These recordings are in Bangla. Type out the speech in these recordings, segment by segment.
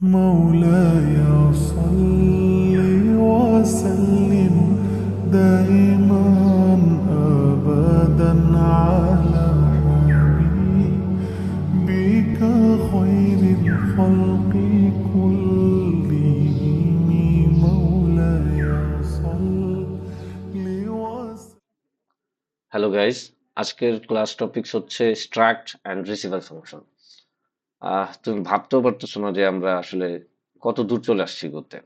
مولاي صل وسلم دائما ابدا على حبيبك خير الخلق كلهم مولاي صل وسلم হ্যালো গাইস আজকের ক্লাস টপিকস হচ্ছে স্ট্রাক্ট অ্যান্ড রিসিভার ফাংশন তুমি ভাবতেও পারতেছো না যে আমরা আসলে কত দূর চলে আসছি করতে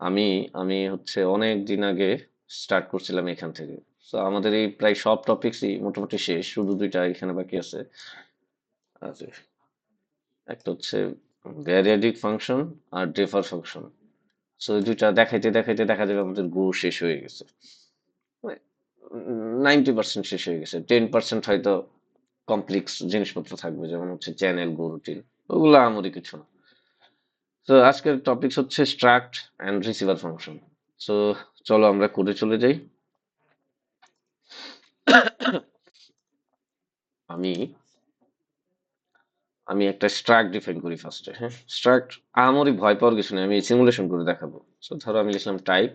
আমি আমি হচ্ছে অনেক দিন আগে স্টার্ট করছিলাম এখান থেকে। তো আমাদের এই প্রায় সব টপিকসই মোটামুটি শেষ, শুধু দুইটা এখানে বাকি আছে। আচ্ছা একটা হচ্ছে ভ্যারিয়াডিক ফাংশন আর ডেফার ফাংশন। সো দুইটা দেখাইতে দেখাইতে, দেখা যাবে আমাদের গো শেষ হয়ে গেছে। নাইনটি পার্সেন্ট শেষ হয়ে গেছে। টেন পার্সেন্ট হয়তো কমপ্লেক্স জিনিসপত্র থাকবে, যেমন হচ্ছে চ্যানেল গো রুটিন ওগুলো আমারই কিছু না। তো আজকের টপিক হচ্ছে struct and receiver function so চলো আমরা কোডে চলে যাই। আমি আমি একটা স্ট্রাক্ট ডিফাইন করি ফার্স্টে হ্যাঁ? স্ট্রাক্ট আমারই ভয় পাওয়ার কিছু নেই, আমি সিমুলেশন করে দেখাবো। সো ধরো আমি লিখলাম টাইপ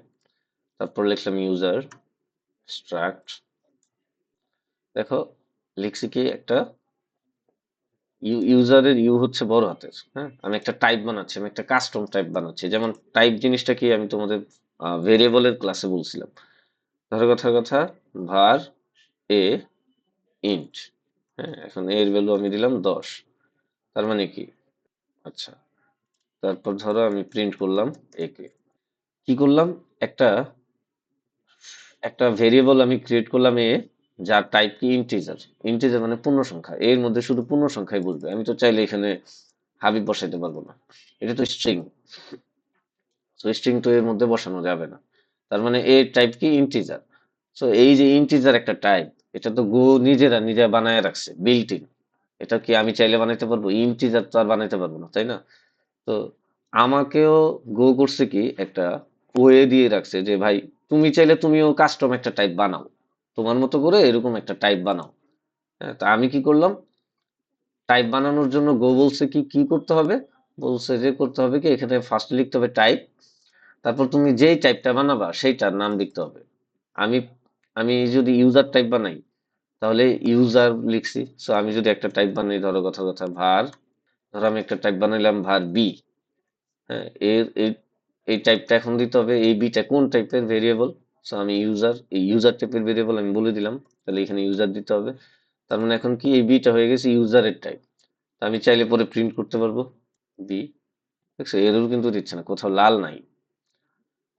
তারপর লিখলাম ইউজার স্ট্রাক্ট দেখো লিখছি কি একটা ইউজারের ইউ হচ্ছে বড় হাতের হ্যাঁ? আমি একটা টাইপ বানাচ্ছি, আমি একটা কাস্টম টাইপ বানাচ্ছি। যেমন টাইপ জিনিসটা কি আমি তোমাদের ভেরিয়েবলের ক্লাসে বলছিলাম। ধরো কথার কথা ভার এ ইন্ট হ্যাঁ? এখন এর ভ্যালু আমি দিলাম দশ। তার মানে কি? আচ্ছা তারপর ধরো আমি প্রিন্ট করলাম একে কি। করলাম? একটা একটা ভেরিয়েবল আমি ক্রিয়েট করলাম এ যার টাইপ কি? ইন্টিজার ইন্টিজার মানে পূর্ণ সংখ্যা এর মধ্যে শুধু পূর্ণ সংখ্যাই বুঝবে। আমি তো চাইলে এখানে হাবিব বসাইতে পারব না। এটা তো স্ট্রিং তো স্ট্রিং তো এর মধ্যে বসানো যাবে না। তার মানে এর টাইপ কি? ইন্টিজার সো এই যে ইন্টিজার একটা টাইপ এটা তো গো নিজেরা নিজেরা বানায় রাখছে বিল্ট ইন এটা কি আমি চাইলে বানাইতে পারব? ইন্টিজার তো আর বানাইতে পারব না, তাই না? তো, আমাকেও গো করছে কি? একটা ওয়ে দিয়ে রাখছে যে, ভাই, তুমি চাইলে তুমিও কাস্টম একটা টাইপ বানাও। তোমার মতো করে এরকম একটা টাইপ বানাও। হ্যাঁ তা আমি কি করলাম? টাইপ বানানোর জন্য গো বলছে কি কি করতে হবে? বলছে যে করতে হবে কি, এখানে ফার্স্ট লিখতে হবে টাইপ তারপর তুমি যেই টাইপটা বানাবা সেইটার নাম লিখতে হবে। আমি আমি যদি ইউজার টাইপ বানাই, তাহলে ইউজার লিখছি। সো আমি যদি একটা টাইপ বানাই, ধরো কথা কথা ভার ধরো আমি একটা টাইপ বানাইলাম ভার বি হ্যাঁ এর এই টাইপটা এখন দিতে হবে, এই বিটা কোন টাইপের ভেরিয়েবল সো আমি ইউজার এই ইউজার টাইপের ভেরিয়েবল আমি বলে দিলাম। তাহলে এখানে ইউজার দিতে হবে। তার মানে এখন কি এই বিটা হয়ে গেছে ইউজারের টাইপ আমি চাইলে পরে প্রিন্ট করতে পারব। বি এরও কিন্তু দিচ্ছে না, কোথাও লাল নাই।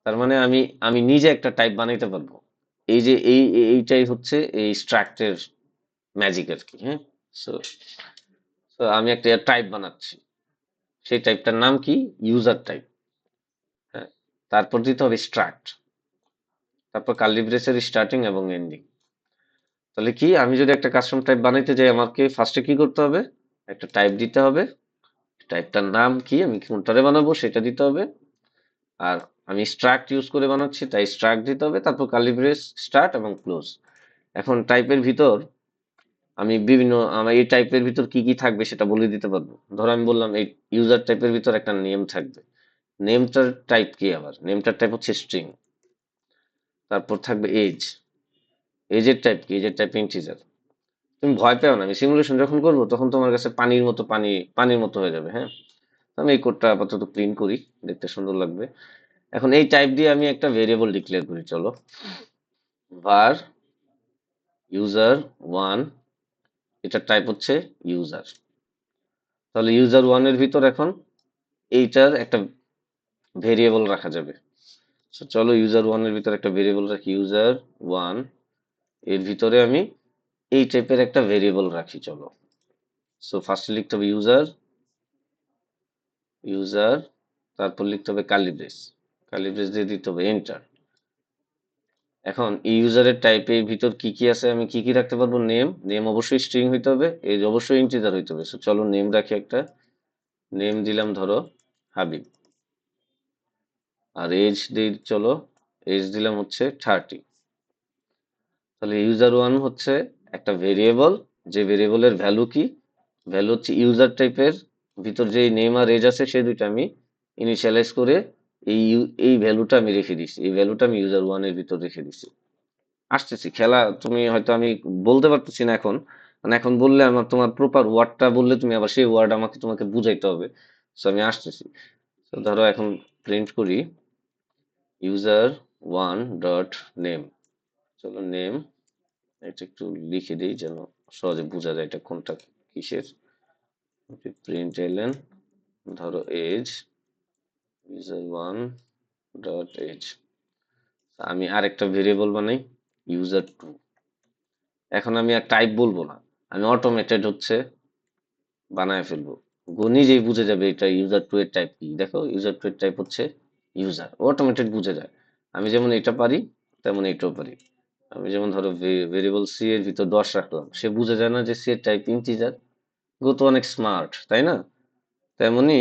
তার মানে আমি আমি নিজে একটা টাইপ বানাইতে পারব। এই যে, এই- এইটাই হচ্ছে এই স্ট্রাক্টের ম্যাজিক আর কি হ্যাঁ? সো সো আমি একটা টাইপ বানাচ্ছি। সেই টাইপটার নাম কি? ইউজার টাইপ হ্যাঁ তারপর দিতে হবে স্ট্রাক্ট তারপর কার্লি স্টার্টিং এবং এন্ডিং তাহলে কি, আমি যদি একটা কাস্টম টাইপ বানাইতে যাই, আমাকে ফার্স্টে কি করতে হবে? একটা টাইপ দিতে হবে। টাইপটার নাম কি, আমি কোনটারে বানাবো, সেটা দিতে হবে। আর আমি স্ট্রাক্ট ইউজ করে বানাচ্ছি, তাই স্ট্রাক্ট দিতে হবে। তারপর কার্লি ব্রেস স্টার্ট এবং ক্লোজ এখন টাইপের ভিতর আমি বিভিন্ন, আমার এই টাইপের ভিতর কি কি থাকবে সেটা বলে দিতে পারব। ধরো আমি বললাম, এই ইউজার টাইপের ভিতর একটা নেম থাকবে। নেমটার টাইপ কি আবার? নেমটার টাইপ হচ্ছে স্ট্রিং তারপর থাকবে এজ এজের টাইপ কি? এজের টাইপ ইন্টিজার তুমি ভয় পেও না, আমি সিমুলেশন যখন করব, তখন তোমার কাছে পানির মতো পানি, পানির মতো হয়ে যাবে হ্যাঁ? আমি এই কোডটা আপাতত প্রিন্ট করি, দেখতে সুন্দর লাগবে। এখন এই টাইপ দিয়ে আমি একটা ভেরিয়েবল ডিক্লেয়ার করি, চলো। Var ইউজার ওয়ান এটার টাইপ হচ্ছে ইউজার তাহলে ইউজার ওয়ানের ভিতর এখন এইটার একটা ভেরিয়েবল রাখা যাবে। So, চলো ইউজার ওয়ানের ভিতরে একটা ভেরিয়েবল রাখি ইউজার ওয়ানের ভিতরে আমি এই টাইপের একটা ভেরিয়েবল রাখি চলো। সো ফার্স্টে লিখতে হবে ইউজার ইউজার তারপর লিখতে হবে কালিব্রেস কালিব্রেস দিয়ে দিতে হবে এন্টার এখন এই ইউজারের টাইপের ভিতর কি কি আছে আমি কি কি রাখতে পারব? নেম নেম অবশ্যই স্ট্রিং হইতে হবে এজ অবশ্যই ইন্টিজার হইতে হবে। সো চলো নেম রাখি একটা নেম দিলাম ধরো হাবিব। আর এজ দিই চলো এজ দিলাম হচ্ছে থার্টি তাহলে ইউজার ওয়ান হচ্ছে একটা ভেরিয়েবল যে ভেরিয়েবলের ভ্যালু কি? ভ্যালু হচ্ছে ইউজার টাইপের ভিতর যে নেম আর এজ আছে, সেই দুইটা আমি ইনিশিয়ালাইজ করে এই এই ভ্যালুটা আমি রেখে দিছি এই ভ্যালুটা আমি ইউজার ওয়ানের ভিতর রেখে দিছি আসতেছি, খেলা তুমি হয়তো আমি বলতে পারতেছি না এখন। মানে এখন বললে আমার তোমার প্রপার ওয়ার্ডটা বললে তুমি আবার সেই ওয়ার্ড আমাকে তোমাকে বুঝাইতে হবে। সো আমি আসতেছি। তো ধরো এখন প্রিন্ট করি। ইউজার ওয়ান ডট নেম চলো নেম এটা একটু লিখে দিই যেন সহজে বোঝা যায় এটা কোনটা কিসের। প্রিন্ট এলেন ধরো age user one dot age আমি আরেকটা ভেরিয়েবল বানাই ইউজার টু এখন আমি আর টাইপ বলব না, আমি অটোমেটেড হচ্ছে বানায় ফেলব। গো নিজেই বুঝে যাবে এটা ইউজার টু এর টাইপ কি। দেখো ইউজার টু এর টাইপ হচ্ছে ইউজার অটোমেটেড বুঝে যায়। আমি যেমন এটা পারি, তেমন এটাও পারি। আমি যেমন ধরো ভেরিয়েবল সি এর ভিতর দশ রাখলাম, সে বুঝে যায় না যে সি এর টাইপ ইন্টিজার গো তো অনেক স্মার্ট তাই না? তেমনি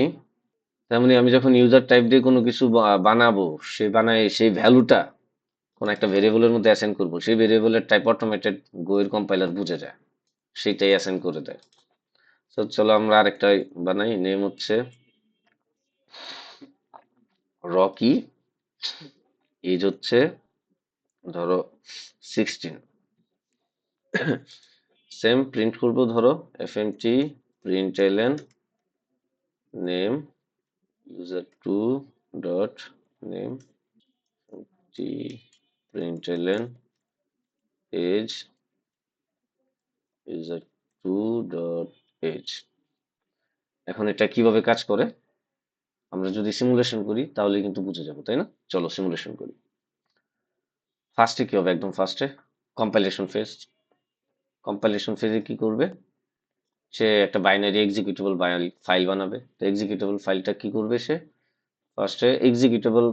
তেমনি আমি যখন ইউজার টাইপ দিয়ে কোনো কিছু বানাবো, সে বানায়, সেই ভ্যালুটা কোনো একটা ভেরিয়েবলের মধ্যে অ্যাসাইন করব, সেই ভেরিয়েবলের টাইপ অটোমেটেড গো এর কম্পাইলার বুঝে যায়। সেইটাই অ্যাসাইন করে দেয়। তো চলো আমরা আরেকটা বানাই নেম হচ্ছে রকি এজ হচ্ছে, ধরো সিক্সটিন সেম প্রিন্ট করব, ধরো F M T println name user two dot name T println age user two dot age এখন এটা কীভাবে কাজ করে? আমরা যদি সিমুলেশন করি, তাহলে কিন্তু বুঝে যাব, তাই না? চলো সিমুলেশন করি। ফার্স্টে কি হবে একদম ফার্স্টে কম্পাইলেশন ফেজ কম্পাইলেশন ফেজে কি করবে? সে একটা বাইনারি এক্সিকিউটেবল ফাইল বানাবে। তো এক্সিকিউটেবল ফাইলটা কি করবে সে? ফার্স্টে এক্সিকিউটেবল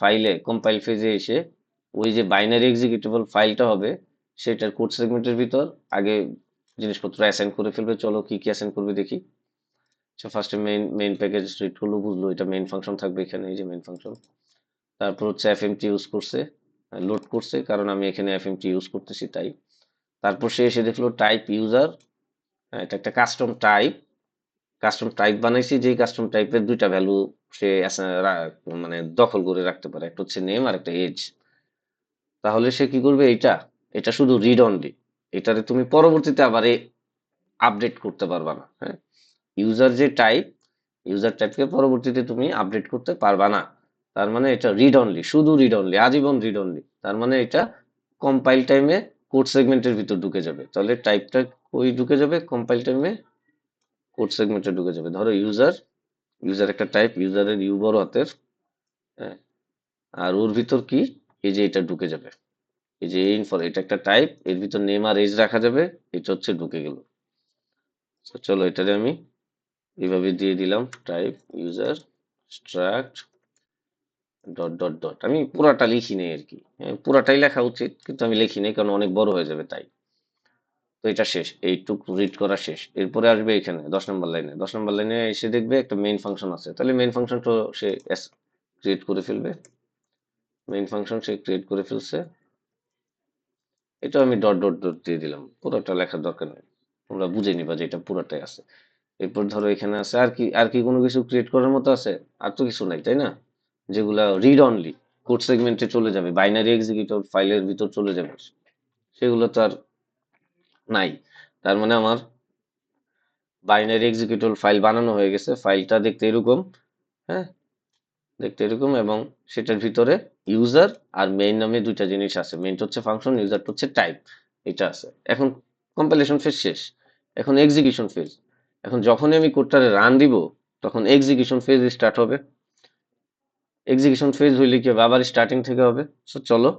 ফাইলে কম্পাইল ফেজে এসে ওই যে বাইনারি এক্সিকিউটেবল ফাইলটা হবে, সেটার কোড সেগমেন্টের ভিতর আগে জিনিসপত্র অ্যাসাইন করে ফেলবে। চলো কি কি অ্যাসাইন করবে দেখি। আচ্ছা ফার্স্টে মেইন মেইন প্যাকেজ করল বুঝলো, এটা মেইন ফাংশন থাকবে এখানে, এই যে মেইন ফাংশন তারপর হচ্ছে এফএমটি ইউজ করছে লোড করছে, কারণ আমি এখানে এফএমটি ইউজ করতেছি তাই। তারপর সে এসে দেখল টাইপ ইউজার এটা একটা কাস্টম টাইপ কাস্টম টাইপ বানাইছি, যেই কাস্টম টাইপের দুইটা ভ্যালু সে মানে দখল করে রাখতে পারে। একটা হচ্ছে নেম আর একটা এজ তাহলে সে কি করবে এটা এটা শুধু রিড অনলি এটারে তুমি পরবর্তীতে আবার আপডেট করতে পারবা না হ্যাঁ? ইউজার যে টাইপ ইউজার টাইপকে পরবর্তীতে তুমি আপডেট করতে পারবা না। তার মানে এটা রিড অনলি শুধু রিড অনলি আজীবন রিড অনলি তার মানে এটা কম্পাইল টাইমে কোড সেগমেন্টের ভিতর ঢুকে যাবে। তাহলে টাইপটা ওই ঢুকে যাবে? কম্পাইল টাইমে কোড সেগমেন্টে ঢুকে যাবে। ধরো ইউজার ইউজার একটা টাইপ ইউজারের ইউ বড় হাতের আর ওর ভিতর কি? এই যে এটা ঢুকে যাবে। এই যে ইনফর এটা একটা টাইপের ভিতর নেম আর এজ রাখা যাবে, এটা হচ্ছে ঢুকে গেল। চলো এটারে আমি এইভাবে দিয়ে দিলাম type user struct dot dot dot আমি পুরাটা লিখি নেই আর কি। হ্যাঁ, পুরাটাই লেখা উচিত কিন্তু আমি লিখি নেই কারণ অনেক বড় হয়ে যাবে তাই। তো এটা শেষ এইটুকু রিড করা শেষ। এরপরে আসবে এখানে দশ নম্বর লাইনে। দশ নম্বর লাইনে এসে দেখবে একটা মেইন ফাংশন আছে। তাহলে মেইন ফাংশনটা সে ক্রিয়েট করে ফেলবে। মেইন ফাংশন সে ক্রিয়েট করে ফেলছে। এটা আমি ডট ডট ডট দিয়ে দিলাম। পুরোটা লেখার দরকার নেই। তোমরা বুঝে নিবা যে এটা পুরোটাই আছে। এরপর ধরো এখানে আছে, আর কি আর কি কোনো কিছু ক্রিয়েট করার মতো আছে? আর তো কিছু নাই, তাই না? যেগুলা রিড অনলি কোড সেগমেন্টে চলে যাবে বাইনারি এক্সিকিউটিভ ফাইলের ভিতর চলে যাবে। সেগুলো তো আর নাই। তার মানে আমার বাইনারি এক্সিকিউটিভ ফাইল বানানো হয়ে গেছে ফাইলটা দেখতে এরকম হ্যাঁ? দেখতে এরকম এবং সেটার ভিতরে ইউজার আর মেইন নামে দুইটা জিনিস আছে। মেইনটা হচ্ছে ফাংশন ইউজারটা হচ্ছে টাইপ এটা আছে। এখন কম্পাইলেশন ফেজ শেষ। এখন এক্সিকিউশন ফেজ এখন যখনই আমি কোডটারে রান দিব, তখন এক্সিকিউশন ফেজ স্টার্ট হবে। এক্সিকিউশন ফেজ হইলে কি হবে? আবার স্টার্টিং থেকে হবে। সো চলো।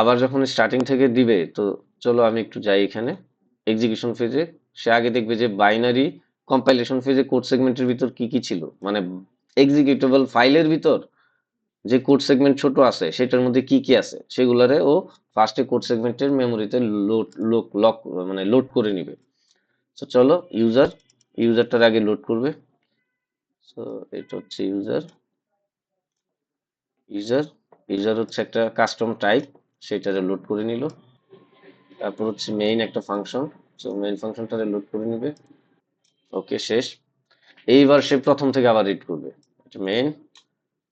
আবার যখন স্টার্টিং থেকে দিবে, তো চলো আমি একটু যাই এখানে। এক্সিকিউশন ফেজে সে আগে দেখবে যে বাইনারি কম্পাইলেশন ফেজে কোড সেগমেন্টের ভিতর কি কি ছিল? মানে এক্সিকিউটেবল ফাইলের ভিতর যে কোড সেগমেন্ট ছোট আছে, সেটার মধ্যে কি কি আছে? সেগুলারে ও ফার্স্টে কোড সেগমেন্টের মেমোরিতে লোড লক মানে লোড করে নিবে। তো চলো ইউজার ইউজারটার আগে লোড করবে। সো এটা হচ্ছে ইউজার ইউজার ইউজার হচ্ছে একটা কাস্টম টাইপ সেটারে লোড করে নিল। তারপর হচ্ছে মেইন একটা ফাংশন সো মেইন ফাংশনটারে লোড করে নেবে। ওকে শেষ। এইবার সে প্রথম থেকে আবার রিড করবে। এটা মেইন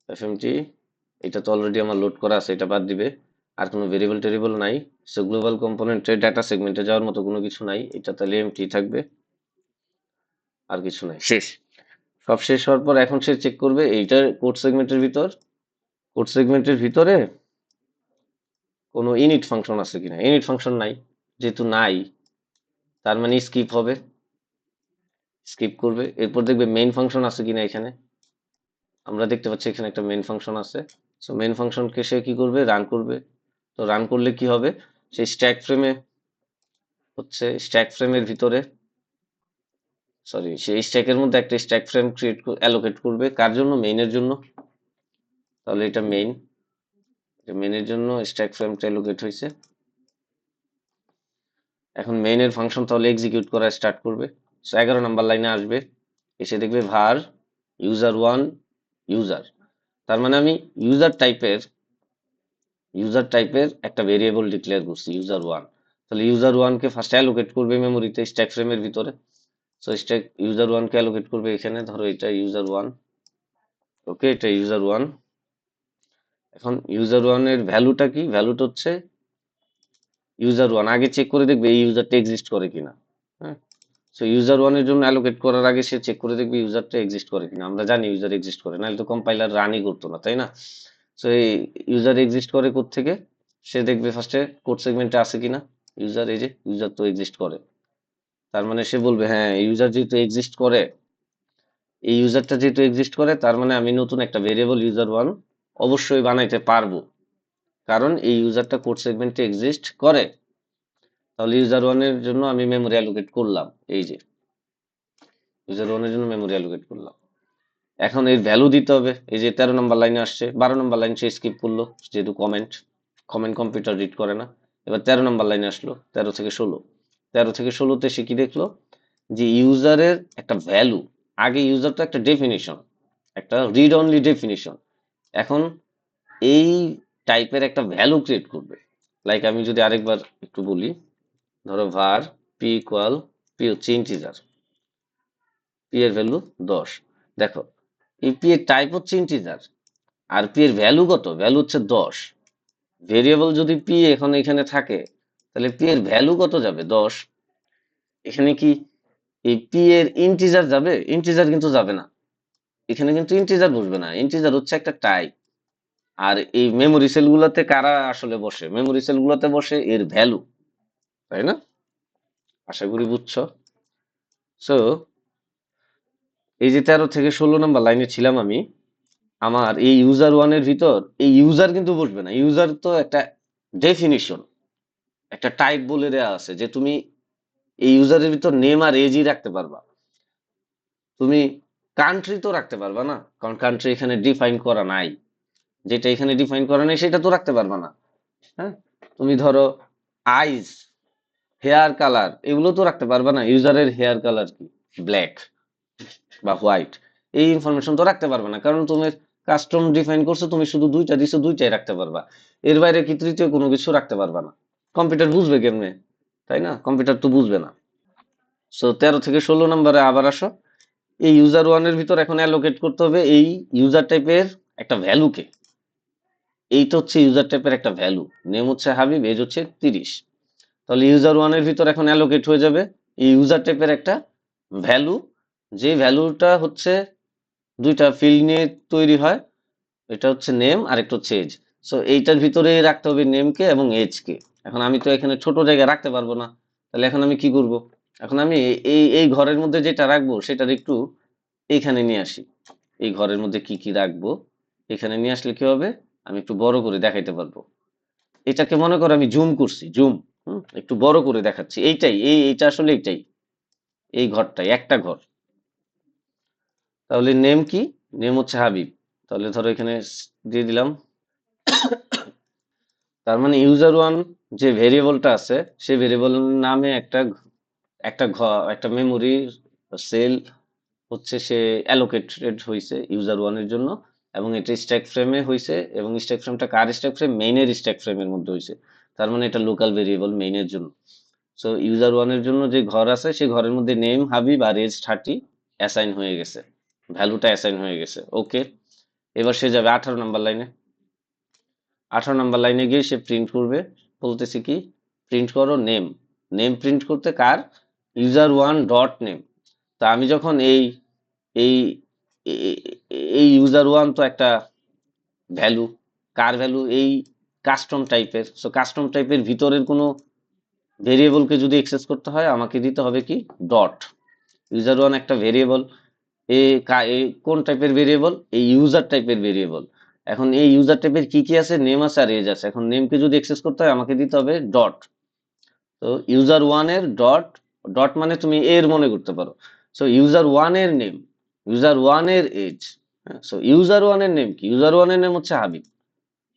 এফএমটি এটা তো অলরেডি আমার লোড করা আছে, এটা বাদ দিবে। আর কোনো ভেরিয়েবল টেরিয়েবল নাই। সো গ্লোবাল কম্পোনেন্টে ডাটা সেগমেন্টে যাওয়ার মতো কোনো কিছু নাই। এটা তাহলে এমটি থাকবে। আর কিছু নাই। শেষ। সব শেষ হওয়ার পর এখন সে চেক করবে এইটার কোড সেগমেন্টের ভিতর। কোড সেগমেন্টের ভিতরে কোনো ইনিট ফাংশন আছে কিনা? ইনিট ফাংশন নাই। যেহেতু নাই, তার মানে স্কিপ হবে। স্কিপ করবে। এরপর দেখবে মেইন ফাংশন আছে কিনা এখানে? আমরা দেখতে পাচ্ছি এখানে একটা মেইন ফাংশন আছে। সো মেইন ফাংশনকে সে কি করবে? রান করবে। তো রান করলে কি হবে? সেই স্ট্যাক ফ্রেমে হচ্ছে স্ট্যাক ফ্রেমের ভিতরে সরি সেই স্ট্যাকের মধ্যে একটা স্ট্যাক ফ্রেম ক্রিয়েট অ্যালোকেট করবে। কার জন্য? মেইনের জন্য। তাহলে এটা মেইন মেইনের জন্য স্ট্যাক ফ্রেমটা অ্যালোকেট হয়েছে। এখন মেইনের ফাংশন তাহলে এক্সিকিউট করা স্টার্ট করবে। সো এগারো নাম্বার লাইনে আসবে। এসে দেখবে ভার ইউজার ওয়ান ইউজার তার মানে আমি ইউজার টাইপের ইউজার টাইপের একটা ভেরিয়েবল ডিক্লেয়ার করছি ইউজার ওয়ান তাহলে ইউজার ওয়ানকে ফার্স্ট অ্যালোকেট করবে মেমোরিতে স্ট্যাক ফ্রেমের ভিতরে। সো স্ট্যাক ইউজার ওয়ানকে অ্যালোকেট করবে এখানে, ধরো এটা ইউজার ওয়ান ওকে এটা ইউজার ওয়ান এখন ইউজার ওয়ানের ভ্যালুটা কি? ভ্যালুটা হচ্ছে ইউজার ওয়ান আগে চেক করে দেখবে এই ইউজারটা এক্সিস্ট করে কিনা। হ্যাঁ? সো ইউজার ওয়ানের জন্য অ্যালোকেট করার আগে সে চেক করে দেখবে ইউজারটা এক্সিস্ট করে কিনা। আমরা জানি ইউজার এক্সিস্ট করে, নাহলে তো কম্পাইলার রানই করতো না, তাই না? সো এই ইউজার এক্সিস্ট করে থেকে সে দেখবে ফার্স্টে কোড সেগমেন্টে আছে কিনা? ইউজার এই যে ইউজার তো এক্সিস্ট করে। তার মানে সে বলবে হ্যাঁ ইউজার যেহেতু এক্সিস্ট করে, এই ইউজারটা যেহেতু এক্সিস্ট করে, তার মানে আমি নতুন একটা ভেরিয়েবল ইউজার ওয়ান অবশ্যই বানাইতে পারব। কারণ এই ইউজারটা কোড সেগমেন্টে এক্সিস্ট করে। তাহলে ইউজার ওয়ানের জন্য আমি মেমোরি অ্যালোকেট করলাম, এই যে। ইউজার ওয়ানের জন্য মেমোরি অ্যালোকেট করলাম। এখন এর ভ্যালু দিতে হবে। এই যে তেরো নম্বর লাইনে আসছে, বারো নম্বর লাইন সে স্কিপ করল, যেহেতু কমেন্ট কমেন্ট কম্পিউটার রিড করে না। এবার তেরো নম্বর লাইনে আসলো, তেরো থেকে ষোলো। তেরো থেকে ষোলোতে সে কি দেখল? যে ইউজারের একটা ভ্যালু আগে ইউজার তো একটা ডেফিনিশন একটা রিড অনলি ডেফিনিশন এখন এই টাইপের একটা ভ্যালু ক্রিয়েট করবে। লাইক আমি যদি আরেকবার একটু বলি, ধরো ভার পি ইকুয়াল পি হচ্ছে ইন্টিজার পি এর ভ্যালু দশ। দেখো এই পি এর টাইপ হচ্ছে ইন্টিজার আর পি এর ভ্যালু কত? ভ্যালু হচ্ছে দশ। ভেরিয়েবল যদি পি এখন এখানে থাকে, তাহলে পি এর ভ্যালু কত যাবে? দশ। এখানে কি এই পি এর ইন্টিজার যাবে? ইন্টিজার কিন্তু যাবে না। এখানে কিন্তু ইন্টিজার বসবে না। ইন্টিজার হচ্ছে একটা টাইপ আর এই মেমোরি সেলগুলোতে কারা আসলে বসে? মেমোরি সেলগুলোতে বসে এর ভ্যালু তাই না? আশা করি বুঝছ। সো এই যে তেরো থেকে ষোলো নম্বর লাইনে ছিলাম আমি, আমার এই ইউজার ওয়ানের ভিতর, এই ইউজার কিন্তু বসবে না। ইউজার তো একটা ডেফিনিশন একটা টাইপ বলে দেয়া আছে যে তুমি এই ইউজারের ভিতর নেম আর এজই রাখতে পারবা। তুমি কান্ট্রি তো রাখতে পারবা না, কারণ কান্ট্রি এখানে ডিফাইন করা নাই। যেটা এখানে ডিফাইন করা নেই, সেটা তো রাখতে পারবা না। হ্যাঁ? তুমি ধরো আইস হেয়ার কালার এগুলো তো রাখতে পারবা না। ইউজারের হেয়ার কালার কি? ব্ল্যাক বা হোয়াইট এই ইনফরমেশন তো রাখতে পারবে না। কারণ তুমি কাস্টম ডিফাইন করছ, তুমি শুধু দুইটা দিছো, দুইটাই রাখতে পারবা। এর বাইরে কি তৃতীয় কোনো কিছু রাখতে পারবা না। কম্পিউটার বুঝবে কেমনে? তাই না? কম্পিউটার তো বুঝবে না। সো তেরো থেকে ষোলো নম্বরে আবার আসো। এই ইউজার ওয়ানের ভিতর এখন অ্যালোকেট করতে হবে এই ইউজার টাইপের একটা ভ্যালুকে এইটা হচ্ছে ইউজার টাইপের একটা ভ্যালু নেম হচ্ছে হাবিব এজ হচ্ছে তিরিশ। তাহলে ইউজার ওয়ানের ভিতর এখন অ্যালোকেট হয়ে যাবে এই ইউজার টাইপের একটা ভ্যালু যে ভ্যালুটা হচ্ছে দুইটা ফিল্ড নিয়ে তৈরি হয়, এটা হচ্ছে নেম আর একটা হচ্ছে এজ সো এইটার ভিতরে রাখতে হবে নেমকে এবং এজকে এখন আমি তো এখানে ছোট জায়গায় রাখতে পারব না। তাহলে এখন আমি কি করব? এখন আমি এই এই ঘরের মধ্যে যেটা রাখব, সেটার একটু এইখানে নিয়ে আসি। এই ঘরের মধ্যে কি কি রাখব? এখানে নিয়ে আসলে কি হবে? আমি একটু বড় করে দেখাইতে পারব। এটাকে মনে করো আমি জুম করছি জুম হুম? একটু বড় করে দেখাচ্ছি। এইটাই, এই, এইটা আসলে এইটাই। এই ঘরটাই, একটা ঘর। তাহলে নেম কি? নেম হচ্ছে হাবিব। তাহলে ধরো এখানে দিয়ে দিলাম। তার মানে ইউজার ওয়ান যে ভেরিয়েবলটা আছে, সেই ভেরিয়েবল নামে একটা একটা একটা মেমোরি সেল হচ্ছে সে অ্যালোকেটেড হয়েছে ইউজার ওয়ানের জন্য এবং এটা স্ট্যাক ফ্রেমে হয়েছে এবং স্ট্যাক ফ্রেমটা কার স্ট্যাক ফ্রেম মেইনের স্ট্যাক ফ্রেমের মধ্যে হয়েছে তার মানে এটা লোকাল ভেরিয়েবল মেইনের জন্য। সো ইউজার ওয়ানের জন্য যে ঘর আছে, সেই ঘরের মধ্যে নেম হাবিব আর এজ থার্টি অ্যাসাইন হয়ে গেছে। ভ্যালুটা অ্যাসাইন হয়ে গেছে। ওকে, এবার সে যাবে আঠারো নাম্বার লাইনে। আঠারো নাম্বার লাইনে গিয়ে সে প্রিন্ট করবে। বলতেছি কি প্রিন্ট করো নেম নেম প্রিন্ট করতে কার? ইউজার ওয়ান ডট নেম তা আমি যখন এই এই এই ইউজার ওয়ান তো একটা ভ্যালু, কার ভ্যালু? এই কাস্টম টাইপের সো কাস্টম টাইপের ভিতরের কোনো ভেরিয়েবলকে যদি এক্সেস করতে হয়, আমাকে দিতে হবে কি? ডট ইউজার ওয়ান একটা ভেরিয়েবল এ কোন টাইপের ভেরিয়েবল এই ইউজার টাইপের ভেরিয়েবল এখন এই ইউজার টাইপের কি কি আছে? নেম আছে আর এজ আছে। এখন নেমকে যদি অ্যাক্সেস করতে হয়, আমাকে দিতে হবে ডট তো ইউজার ওয়ানের ডট ডট মানে তুমি এর মনে করতে পারো। সো ইউজার ওয়ানের নেম ইউজার ওয়ানের এজ সো ইউজার ওয়ানের নেম কি? ইউজার ওয়ানের নেম হচ্ছে হাবিব।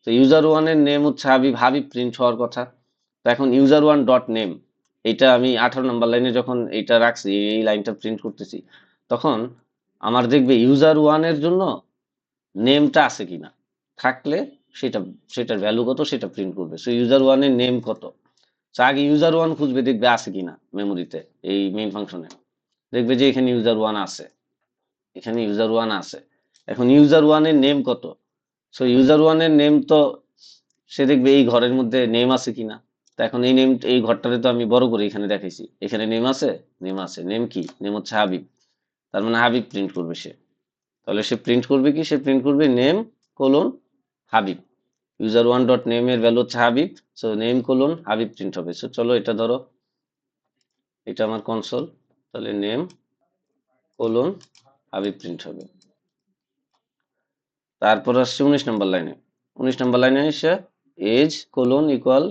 তো ইউজার ওয়ানের নেম হচ্ছে হাবিব। হাবিব প্রিন্ট হওয়ার কথা। তো এখন ইউজার ওয়ান ডট নেম এটা আমি আঠারো নাম্বার লাইনে যখন এটা রাখছি, এই লাইনটা প্রিন্ট করতেছি, তখন আমার দেখবে ইউজার ওয়ানের জন্য নেমটা আছে কিনা? থাকলে সেটা, সেটার ভ্যালু কত সেটা প্রিন্ট করবে। সো ইউজার ওয়ানের নেম কত? তো আগে ইউজার ওয়ান খুঁজবে, দেখবে আছে কিনা মেমোরিতে এই মেইন ফাংশনে দেখবে যে এখানে ইউজার ওয়ান আছে। এখানে ইউজার ওয়ান আছে। এখন ইউজার ওয়ানের নেম কত? সো ইউজার ওয়ানের নেম তো সে দেখবে এই ঘরের মধ্যে নেম আছে কিনা? তো এখন এই নেম এই ঘরটাতে তো আমি বড় করে এখানে দেখাইছি। এখানে নেম আছে নেম আছে। নেম কি? নেম হচ্ছে হাবিব তার মানে হাবিব প্রিন্ট করবে সে। তাহলে সে প্রিন্ট করবে কি? সে প্রিন্ট করবে name colon Habib. User one dot name এর ভ্যালু হচ্ছে Habib so name colon Habib print হবে। সো চলো এটা ধরো। এটা আমার কনসোল তাহলে নেম কোলন হাবিব প্রিন্ট হবে। তারপর আসছে উনিশ নম্বর লাইনে উনিশ নম্বর লাইনে এসে age colon equal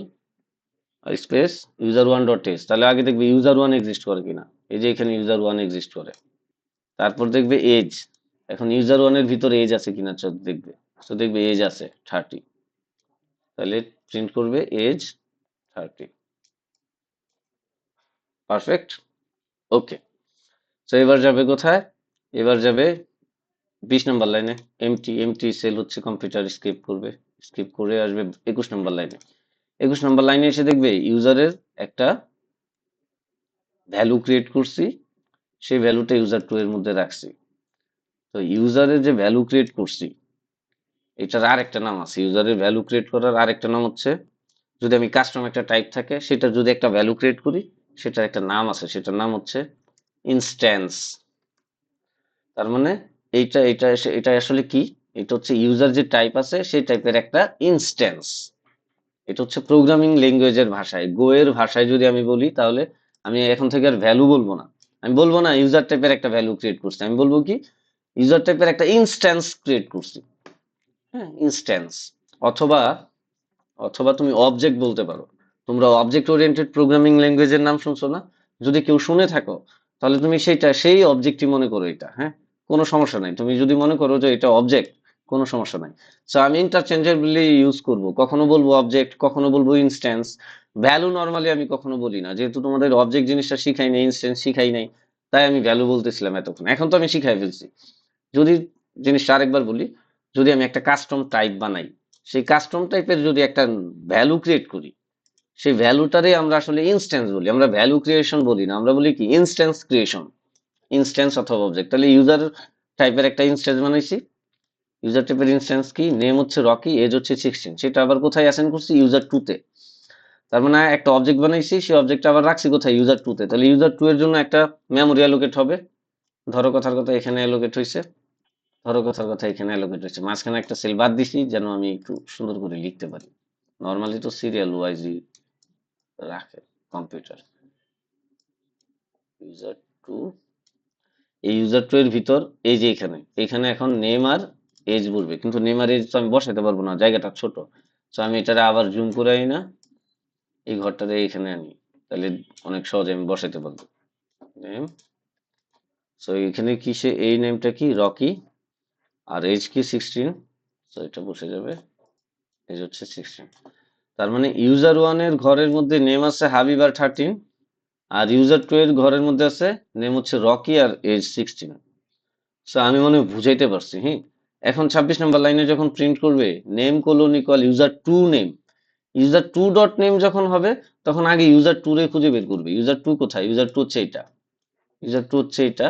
space user one dot age তাহলে আগে দেখবে ইউজার ওয়ান এক্সিস্ট করে কিনা। এই যে এখানে ইউজার ওয়ান এক্সিস্ট করে। তারপর দেখবে এজ এখন ইউজার ওয়ানের ভিতরে এজ আছে কিনা চোখ দেখবে। তো দেখবে এজ আছে থার্টি তাহলে প্রিন্ট করবে এজ থার্টি পারফেক্ট ওকে তো এবার যাবে কোথায়? এবার যাবে বিশ নম্বর লাইনে এমটি এমটি সেল হচ্ছে কম্পিউটার স্কিপ করবে। স্কিপ করে আসবে একুশ নম্বর লাইনে একুশ নম্বর লাইনে এসে দেখবে ইউজারের একটা ভ্যালু ক্রিয়েট করছি। সেই ভ্যালুটা ইউজার টু এর মধ্যে রাখছি। তো ইউজারের যে ভ্যালু ক্রিয়েট করছি, এটার আর একটা নাম আছে। ইউজারের ভ্যালু ক্রিয়েট করার আর একটা নাম হচ্ছে, যদি আমি কাস্টম একটা টাইপ থাকে, সেটা যদি একটা ভ্যালু ক্রিয়েট করি, সেটার একটা নাম আছে। সেটার নাম হচ্ছে ইনস্ট্যান্স তার মানে এইটা এটা এটা আসলে কি? এটা হচ্ছে ইউজার যে টাইপ আছে, সেই টাইপের একটা ইনস্ট্যান্স এটা হচ্ছে প্রোগ্রামিং ল্যাঙ্গুয়েজের ভাষায়। গো এর ভাষায় যদি আমি বলি, তাহলে আমি এখন থেকে আর ভ্যালু বলব না। আমি বলব না ইউজার টাইপের একটা ভ্যালু ক্রিয়েট করছি। আমি বলব কি ইউজার টাইপের একটা ইনস্ট্যান্স ক্রিয়েট করছি। হ্যাঁ ইনস্ট্যান্স অথবা অথবা তুমি অবজেক্ট বলতে পারো। তোমরা অবজেক্ট ওরিয়েন্টেড প্রোগ্রামিং ল্যাঙ্গুয়েজের নাম শুনছো না? যদি কেউ শুনে থাকো, তাহলে তুমি সেইটা, সেই অবজেক্টই মনে করো এটা হ্যাঁ? কোনো সমস্যা নাই। তুমি যদি মনে করো যে এটা অবজেক্ট কোনো সমস্যা নাই। সো আমি ইন্টারচেঞ্জেবলি ইউজ করব। কখনো বলব অবজেক্ট কখনো বলব ইনস্ট্যান্স ভ্যালু নর্মালি আমি কখনো বলি না। যেহেতু তোমাদের অবজেক্ট জিনিসটা শিখাই নাই ইনস্ট্যান্স শিখাই নাই, তাই আমি ভ্যালু বলতেছিলাম এতক্ষণ। এখন তো আমি শিখাই ফেলছি। যদি জিনিসটা আরেকবার বলি, যদি আমি একটা কাস্টম টাইপ বানাই, সেই কাস্টম টাইপের যদি একটা ভ্যালু ক্রিয়েট করি, সেই ভ্যালুটারে আমরা আসলে ইনস্ট্যান্স বলি। আমরা ভ্যালু ক্রিয়েশন বলি না, আমরা বলি কি? ইনস্ট্যান্স ক্রিয়েশন ইনস্ট্যান্স অথবা অবজেক্ট তাহলে ইউজার টাইপের একটা ইনস্ট্যান্স বানাইছি। ইউজার টাইপের ইনস্ট্যান্স কি? নেম হচ্ছে রকি এজ হচ্ছে সিক্সটিন সেটা আবার কোথায় অ্যাসাইন করছি? ইউজার টুতে তার মানে একটা অবজেক্ট বানাইছি, সেই অবজেক্ট আবার রাখছি কোথায়? ইউজার টুতে তাহলে ইউজার টু এর জন্য একটা মেমোরি অ্যালোকেট হবে। ধরো কথার কথা এখানে অ্যালোকেট হয়েছে ধরো কথার কথা এখানে অ্যালোকেট হয়েছে মাঝখানে একটা সেল বাদ দিছি, যেন আমি একটু সুন্দর করে লিখতে পারি। নর্মালি তো সিরিয়াল ওয়াইজই রাখে কম্পিউটার ইউজার টু এই ইউজার টু এর ভিতর, এই যে এখানে এখানে এখন নেম আর এজ বলবে কিন্তু নেম আর এজ তো আমি বসাতে পারব না, জায়গাটা ছোট। তো আমি এটারে আবার জুম করে না। এই ঘরটারে এখানে আনি তাহলে অনেক সহজে আমি বসাইতে পারব। নেম সো এখানে কি সে, এই নেমটা কি? রকি আর এজ কি? সিক্সটিন সো এটা বসে যাবে। এজ হচ্ছে সিক্সটিন তার মানে ইউজার ওয়ানের ঘরের মধ্যে নেম আছে হাবিব আর থার্টিন আর ইউজার টু এর ঘরের মধ্যে আছে নেম হচ্ছে রকি আর এজ সিক্সটিন সো আমি মনে বুঝাইতে পারছি হ্যাঁ? এখন ছাব্বিশ নম্বর লাইনে যখন প্রিন্ট করবে name colon equal user two name user two dot name যখন হবে, তখন আগে ইউজার টু রে খুঁজে বের করবে। ইউজার টু কোথায়? ইউজার টু হচ্ছে এটা ইউজার টু হচ্ছে এটা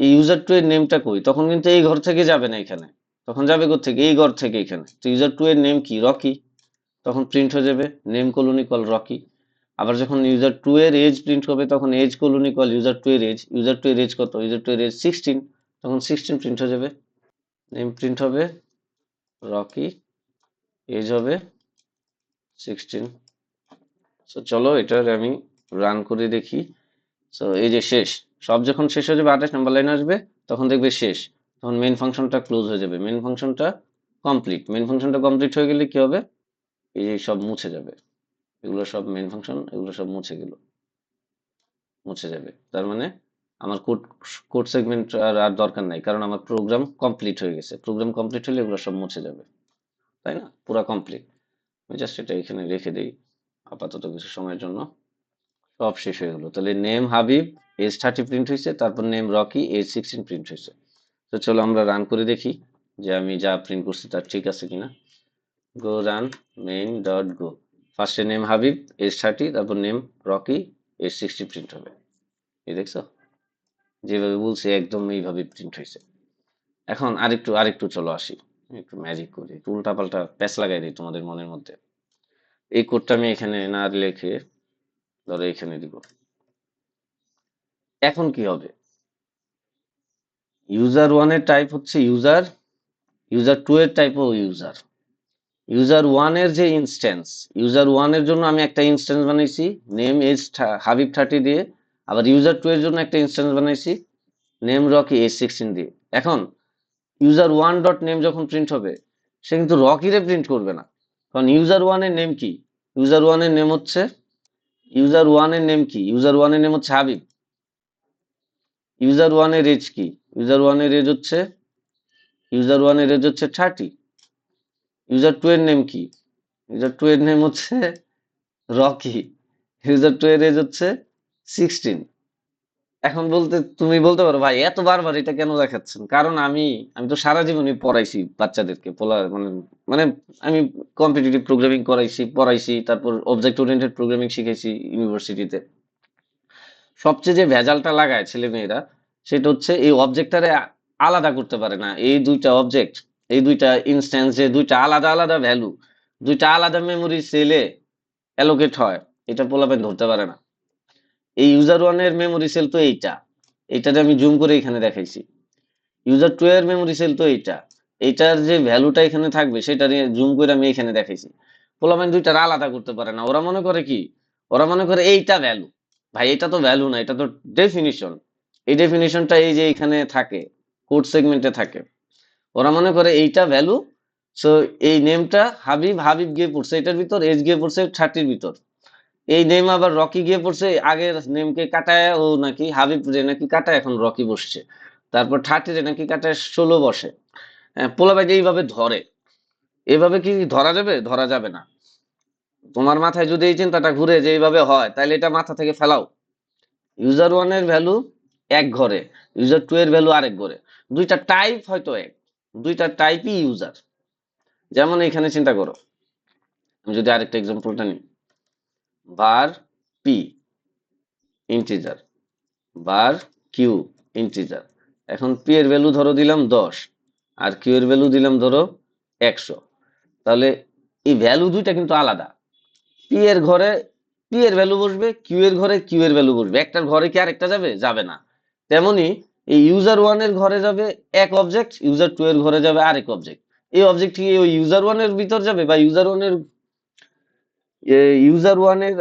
এই ইউজার টু এর নেমটা কই? তখন কিন্তু এই ঘর থেকে যাবে না এখানে। তখন যাবে থেকে এই ঘর থেকে এখানে। তো ইউজার টু এর নেম কি? রকি তখন প্রিন্ট হয়ে যাবে। নেম কলোনি কল রকি আবার যখন ইউজার টু এর এজ প্রিন্ট হবে, তখন age colon call user two এর এজ ইউজার টু এর এজ কত? ইউজার টু এর এজ সিক্সটিন তখন সিক্সটিন প্রিন্ট হয়ে যাবে। নেম প্রিন্ট হবে রকি এজ হবে সিক্সটিন সো চলো এটার আমি রান করে দেখি। সো এই যে শেষ। সব যখন শেষ হয়ে যাবে, আঠাশ নাম্বার লাইন আসবে, তখন দেখবে শেষ। তখন মেন ফাংশনটা ক্লোজ হয়ে যাবে। মেন ফাংশনটা কমপ্লিট মেন ফাংশনটা কমপ্লিট হয়ে গেলে কি হবে? এই যে সব মুছে যাবে। এগুলো সব মেন ফাংশন এগুলো সব মুছে গেল। মুছে যাবে। তার মানে আমার কোড কোড সেগমেন্ট আর আর দরকার নাই। কারণ আমার প্রোগ্রাম কমপ্লিট হয়ে গেছে। প্রোগ্রাম কমপ্লিট হলে এগুলো সব মুছে যাবে। তাই না? পুরো কমপ্লিট আমি জাস্ট এটা এখানে রেখে দিই আপাতত কিছু সময়ের জন্য। সব শেষ হয়ে গেলো। তাহলে name Habib as thirty print হয়েছে তারপর name Rocky as sixteen print হয়েছে তো চলো আমরা রান করে দেখি যে আমি যা প্রিন্ট করছি তার ঠিক আছে কিনা। Go run main dot go ফার্স্টে নেম হাবিব এস থার্টি তারপর name Rocky as sixty print হবে। এই দেখছ? যেভাবে বলছি একদম এইভাবে প্রিন্ট হয়েছে এখন আরেকটু আরেকটু চলো আসি। একটু ম্যাজিক করি। একটু উল্টাপাল্টা প্যাচ লাগাই দিই তোমাদের মনের মধ্যে। এই কোডটা আমি এখানে না লিখে ধরো এখানে দিব। এখন কি হবে? ইউজার ওয়ানের টাইপ হচ্ছে ইউজার ইউজার টু এর টাইপও ইউজার ইউজার ওয়ানের যে ইনস্ট্যান্স ইউজার ওয়ানের জন্য আমি একটা ইনস্ট্যান্স বানাইছি নেম এজ হাবিব থার্টি দিয়ে। আবার ইউজার টু এর জন্য একটা ইনস্ট্যান্স বানাইছি নেম রকি এজ সিক্সটিন দিয়ে। এখন ইউজার ওয়ান ডট নেম যখন প্রিন্ট হবে, সে কিন্তু রকিরে প্রিন্ট করবে না। কারণ ইউজার ওয়ানের নেম কি? ইউজার ওয়ানের নেম হচ্ছে ইউজার ওয়ানের নেম কি? ইউজার ওয়ানের নেম হচ্ছে হাবিব ইউজার ওয়ানের এজ কি? ইউজার ওয়ানের এজ হচ্ছে ইউজার ওয়ানের এজ হচ্ছে থার্টি ইউজার টু এর নেম কি? ইউজার টু এর নেম হচ্ছে রকি ইউজার টু এর এজ হচ্ছে সিক্সটিন এখন বলতে, তুমি বলতে পারো, ভাই, এত বারবার এটা কেন দেখাচ্ছেন? কারণ আমি আমি তো সারা জীবনই পড়াইছি বাচ্চাদেরকে পোলা মানে মানে আমি কম্পিটিটিভ প্রোগ্রামিং করাইছি, পড়াইছি, তারপর অবজেক্ট ওরিয়েন্টেড প্রোগ্রামিং শিখেছি ইউনিভার্সিটিতে সবচেয়ে যে ভেজালটা লাগায় ছেলে মেয়েরা সেটা হচ্ছে এই অবজেক্টটারে আলাদা করতে পারে না। এই দুইটা অবজেক্ট এই দুইটা ইনস্ট্যান্স যে দুইটা আলাদা আলাদা ভ্যালু দুইটা আলাদা মেমোরি সেলে অ্যালোকেট হয়। এটা পোলাপেন ধরতে পারে না। এই ইউজার ওয়ানের মেমোরি সেল তো এইটা। এইটাতে আমি জুম করে এখানে দেখাইছি। ইউজার টু এর মেমোরি সেল তো এইটা। এইটার যে ভ্যালুটা এখানে থাকবে সেটা নিয়ে জুম করে আমি এখানে দেখাইছি। পোলাপেন দুইটার আলাদা করতে পারে না। ওরা মনে করে কি? ওরা মনে করে এইটা ভ্যালু ভাই, এটা তো ভ্যালু না, এটা তো ডেফিনিশন এই ডেফিনিশনটা এই যে এখানে থাকে কোড সেগমেন্টে থাকে। ওরা মনে করে এইটা ভ্যালু সো এই নেমটা হাবিব হাবিব গিয়ে পড়ছে। এটার ভিতর এজ গিয়ে পড়ছে থার্টির ভিতর। এই নেম আবার রকি গিয়ে পড়ছে আগের নেমকে কাটায় ও নাকি হাবিব রে নাকি কাটায় এখন রকি বসছে। তারপর থার্টি রে নাকি কাটায় ষোলো বসে। হ্যাঁ, পোলাবাইকে এইভাবে ধরে। এভাবে কি ধরা যাবে? ধরা যাবে না। তোমার মাথায় যদি এই চিন্তাটা ঘুরে যে এইভাবে হয় তাহলে এটা মাথা থেকে ফেলাও। ইউজার ওয়ানের ভ্যালু এক ঘরে ইউজার টু এর ভ্যালু আরেক ঘরে। দুইটা টাইপ হয়তো এক দুইটা টাইপই ইউজার। যেমন এখানে চিন্তা করো। আমি যদি আরেকটা এক্সাম্পলটা নিই। Var P integer var Q integer এখন পি এর ভ্যালু ধরো দিলাম দশ, আর কিউ এর ভ্যালু দিলাম ধরো একশো। তাহলে এই ভ্যালু দুইটা কিন্তু আলাদা। পি এর ঘরে পি এর ভ্যালু বসবে কিউ এর ঘরে কিউ এর ভ্যালু বসবে। একটার ঘরে কি আরেকটা যাবে? যাবে না। তেমনি এই ইউজার ওয়ানের ঘরে যাবে এক অবজেক্ট ইউজার টু এর ঘরে যাবে আরেক অবজেক্ট এই অবজেক্ট কি ওই ইউজার ওয়ানের ভিতর যাবে বা ইউজার ওয়ানের ইউজার ওয়ানের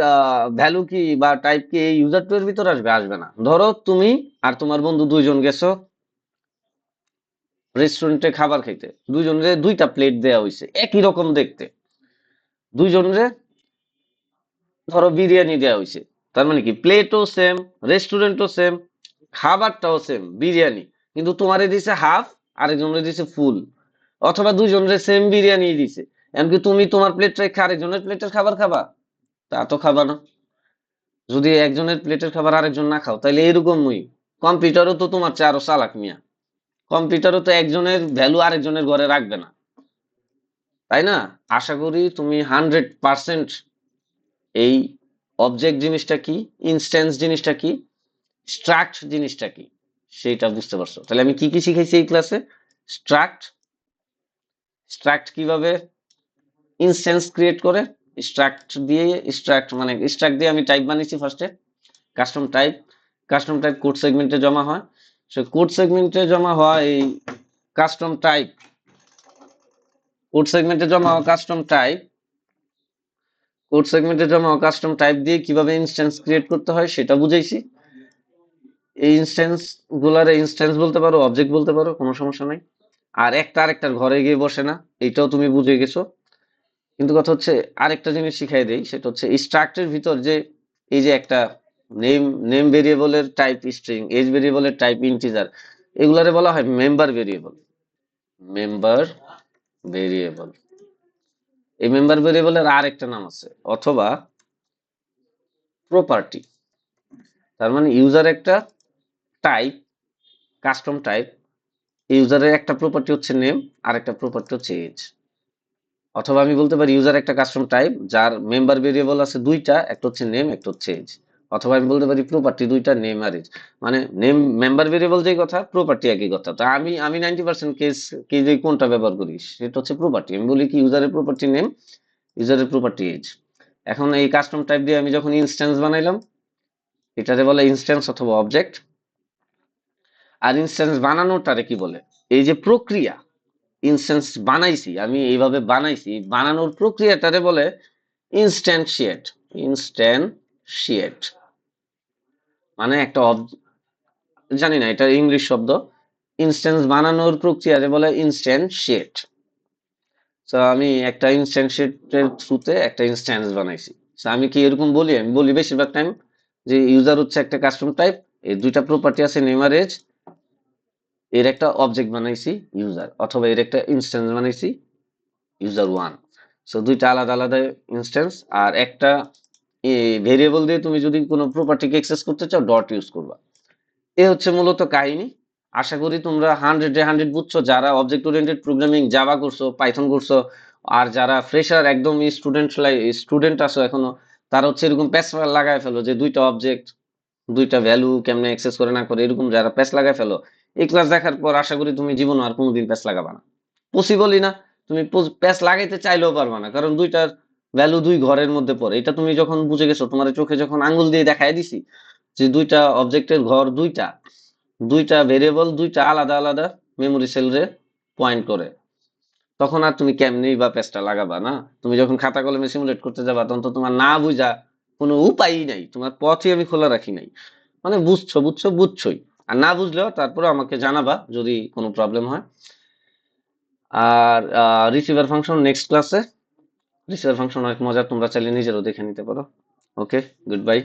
ভ্যালু কি বা টাইপ কি এই ইউজার টু এর ভিতর আসবে? আসবে না। ধরো তুমি আর তোমার বন্ধু দুইজন গেছো রেস্টুরেন্টে খাবার খাইতে দুইজনের দুইটা প্লেট দেয়া হইছে, একই রকম দেখতে। দুইজনের ধরো বিরিয়ানি দেয়া হইছে। তার মানে কি? প্লেটও সেম রেস্টুরেন্টও সেম খাবারটাও সেম বিরিয়ানি। কিন্তু তোমারে দিছে হাফ আরেকজনের দিছে ফুল অথবা দুজনের সেম বিরিয়ানি দিছে। এমনকি তুমি তোমার প্লেট রেখে আরেকজনের প্লেটের খাবার খাবা। তা তো খাবা না। যদি একজনের প্লেটের খাবার আরেকজন না খাও তাহলে এরকমই কম্পিউটারও তো তোমার চেয়ে আরও চালাক মিয়া। কম্পিউটারও তো একজনের ভ্যালু আরেকজনের ঘরে রাখবে না। তাই না? আশা করি তুমি হান্ড্রেড পার্সেন্ট এই অবজেক্ট জিনিসটা কি ইনস্ট্যান্স জিনিসটা কি স্ট্রাক্ট জিনিসটা কি সেটা বুঝতে পারছ। তাহলে আমি কি কি শিখেছি এই ক্লাসে স্ট্রাক্ট স্ট্রাক্ট কীভাবে? ইনস্ট্যান্স ক্রিয়েট করে স্ট্রাক্ট দিয়ে স্ট্রাক্ট মানে স্ট্রাক্ট দিয়ে আমি টাইপ বানিয়েছি ফার্স্টে custom type custom type code সেগমেন্টে জমা হয়। সে কোড সেগমেন্টে জমা হওয়া এই কাস্টম টাইপ কোড সেগমেন্টে জমা হওয়া কাস্টম টাইপ কোড সেগমেন্টে জমা হওয়া কাস্টম টাইপ দিয়ে কীভাবে ইনস্ট্যান্স ক্রিয়েট করতে হয় সেটা বুঝাইছি। এই ইনস্ট্যান্স গুলারে ইনস্ট্যান্স বলতে পারো অবজেক্ট বলতে পারো, কোনো সমস্যা নাই। আর একটা আরেকটার ঘরে গিয়ে বসে না, এইটাও তুমি বুঝে গেছো। কিন্তু কথা হচ্ছে, আরেকটা জিনিস শিখাই দেই, সেটা হচ্ছে স্ট্রাক্টের ভিতর যে, এই যে একটা নেম নেম ভেরিয়েবলের টাইপ স্ট্রিং এজ ভেরিয়েবলের টাইপ ইন্টিজার এগুলারে বলা হয় মেম্বার ভেরিয়েবল মেম্বার ভেরিয়েবল এই মেম্বার ভেরিয়েবলের আর একটা নাম আছে, অথবা প্রপার্টি তার মানে ইউজার একটা টাইপ কাস্টম টাইপ ইউজারের একটা প্রপার্টি হচ্ছে নেম আর একটা প্রপার্টি হচ্ছে এজ অথবা আমি বলতে পারি ইউজার একটা কাস্টম টাইপ যার মেম্বার ভেরিয়েবল আছে দুইটা, একটা হচ্ছে নেম একটা হচ্ছে এজ অথবা আমি বলতে পারি প্রপার্টি দুইটা নেম আর এজ মানে নেম মেম্বার ভেরিয়েবল যেই কথা প্রপার্টি একই কথা। তো আমি আমি নাইনটি পার্সেন্ট কেস কে যে কোনটা ব্যবহার করি? সেটা হচ্ছে প্রপার্টি আমি বলি কি ইউজারের প্রপার্টি নেম ইউজারের প্রপার্টি এজ এখন এই কাস্টম টাইপ দিয়ে আমি যখন ইনস্ট্যান্স বানাইলাম এটাতে বলে ইনস্ট্যান্স অথবা অবজেক্ট আর ইনস্ট্যান্স বানানোটারে কি বলে? এই যে প্রক্রিয়া ইনস্ট্যান্স বানাইছি, আমি এইভাবে বানাইছি, বানানোর প্রক্রিয়াটারে বলে ইনস্ট্যান্সিয়েট ইনস্ট্যান্সিয়েট মানে একটা জানি না, এটা ইংলিশ শব্দ। ইনস্ট্যান্স বানানোর প্রক্রিয়ারে বলে ইনস্ট্যান্সিয়েট তো আমি একটা ইনস্ট্যান্সিয়েটের থ্রুতে একটা ইনস্ট্যান্স বানাইছি। তো আমি কি এরকম বলি? আমি বলি বেশিরভাগ টাইম যে ইউজার হচ্ছে একটা কাস্টম টাইপ এই দুইটা প্রপার্টি আছে নেম আর এজ এর একটা অবজেক্ট বানাইছি ইউজার অথবা এর একটা ইনস্ট্যান্স বানাইছি ইউজার ওয়ান সো দুইটা আলাদা আলাদা ইনস্ট্যান্স আর একটা ভেরিয়েবল দিয়ে তুমি যদি কোনো প্রপার্টিকে এক্সেস করতে চাও ডট ইউজ করবা। এ হচ্ছে মূলত কাহিনী। আশা করি তোমরা হান্ড্রেডে হান্ড্রেড বুঝছ, যারা অবজেক্ট ওরিয়েন্টেড প্রোগ্রামিং জাভা করছ পাইথন করছ, আর যারা ফ্রেশার একদম স্টুডেন্ট স্টুডেন্ট আছো এখনও, তারা হচ্ছে এরকম প্যাচ লাগায় ফেলো যে দুইটা অবজেক্ট দুইটা ভ্যালু কেমনে অ্যাক্সেস করে না করে, এরকম যারা প্যাচ লাগায় ফেলো এই ক্লাস দেখার পর আশা করি তুমি জীবন আর কোনোদিন প্যাচ লাগাবা না। পসিবলই না, তুমি প্যাচ লাগাইতে চাইলেও পারবা না, কারণ দুইটার ভ্যালু দুই ঘরের মধ্যে পড়ে। এটা তুমি যখন বুঝে গেছো, তোমার চোখে যখন আঙ্গুল দিয়ে দেখাই দিছি, যে দুইটা অবজেক্টের ঘর দুইটা দুইটা ভেরিয়েবল দুইটা আলাদা আলাদা মেমোরি সেলরে পয়েন্ট করে। তখন আর তুমি কেমনি বা প্যাচটা লাগাবা না? তুমি যখন খাতা কলমে সিমুলেট করতে যাবা, তখন তো তোমার না বুঝা কোনো উপায়ই নাই। তোমার পথই আমি খোলা রাখি নাই। মানে বুঝছ বুঝছ, বুঝছোই। আর না বুঝলেও তারপরে আমাকে জানাবা যদি কোনো প্রবলেম হয়। আর রিসিভার ফাংশন নেক্সট ক্লাসে রিসিভার ফাংশন অনেক মজার, তোমরা চাইলে নিজেরও দেখে নিতে পারো। Okay good bye